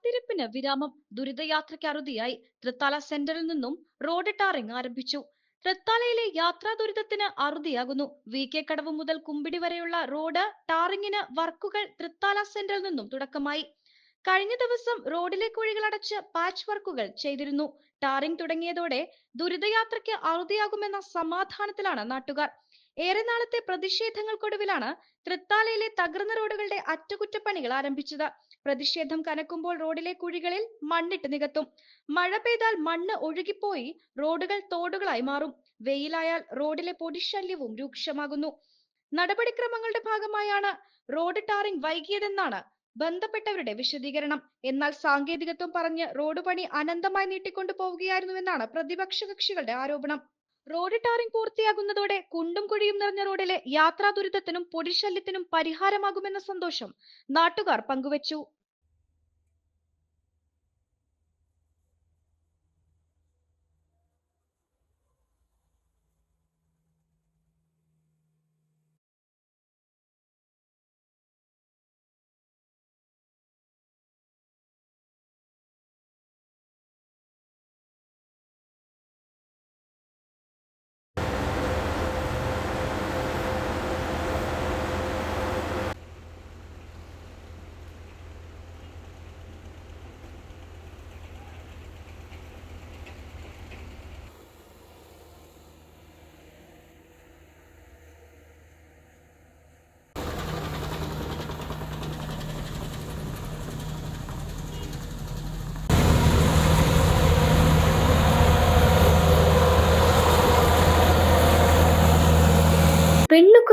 കാത്തിരിപ്പിന് വിരാമം ദുരിതയാത്രയ്ക്ക് അറുതിയായി തൃത്താല സെന്ററിൽ നിന്നും റോഡ് ടാറിംഗ് ആരംഭിച്ചു. തൃത്താലയിലെ യാത്രാ ദുരിതത്തിന് അറുതിയാകുന്നു. വി കെ കടവ് മുതൽ കുമ്പിടി വരെയുള്ള റോഡ് ടാറിങ്ങിന് വർക്കുകൾ തൃത്താല സെന്ററിൽ നിന്നും തുടക്കമായി. കഴിഞ്ഞ ദിവസം റോഡിലെ കുഴികൾ അടച്ച് പാച്ച് വർക്കുകൾ ചെയ്തിരുന്നു. ടാറിംഗ് തുടങ്ങിയതോടെ ദുരിതയാത്രയ്ക്ക് അറുതിയാകുമെന്ന സമാധാനത്തിലാണ് നാട്ടുകാർ. ഏറെ നാളത്തെ പ്രതിഷേധങ്ങൾക്കൊടുവിലാണ് തൃത്താലയിലെ തകർന്ന റോഡുകളുടെ അറ്റകുറ്റപ്പണികൾ ആരംഭിച്ചത്. പ്രതിഷേധം കനക്കുമ്പോൾ റോഡിലെ കുഴികളിൽ മണ്ണിട്ട് നികത്തും. മഴ പെയ്താൽ മണ്ണ് ഒഴുകിപ്പോയി റോഡുകൾ തോടുകളായി മാറും. വെയിലായാൽ റോഡിലെ പൊടിശല്യവും രൂക്ഷമാകുന്നു. നടപടിക്രമങ്ങളുടെ ഭാഗമായാണ് റോഡ് ടാറിംഗ് വൈകിയതെന്നാണ് ബന്ധപ്പെട്ടവരുടെ വിശദീകരണം. എന്നാൽ സാങ്കേതികത്വം പറഞ്ഞ് റോഡ് പണി അനന്തമായി നീട്ടിക്കൊണ്ടു പോവുകയായിരുന്നുവെന്നാണ് പ്രതിപക്ഷ കക്ഷികളുടെ ആരോപണം. റോഡ് ടാറിംഗ് പൂർത്തിയാകുന്നതോടെ കുണ്ടും കുഴിയും നിറഞ്ഞ റോഡിലെ യാത്രാ ദുരിതത്തിനും പൊടിശല്യത്തിനും പരിഹാരമാകുമെന്ന സന്തോഷം നാട്ടുകാർ പങ്കുവച്ചു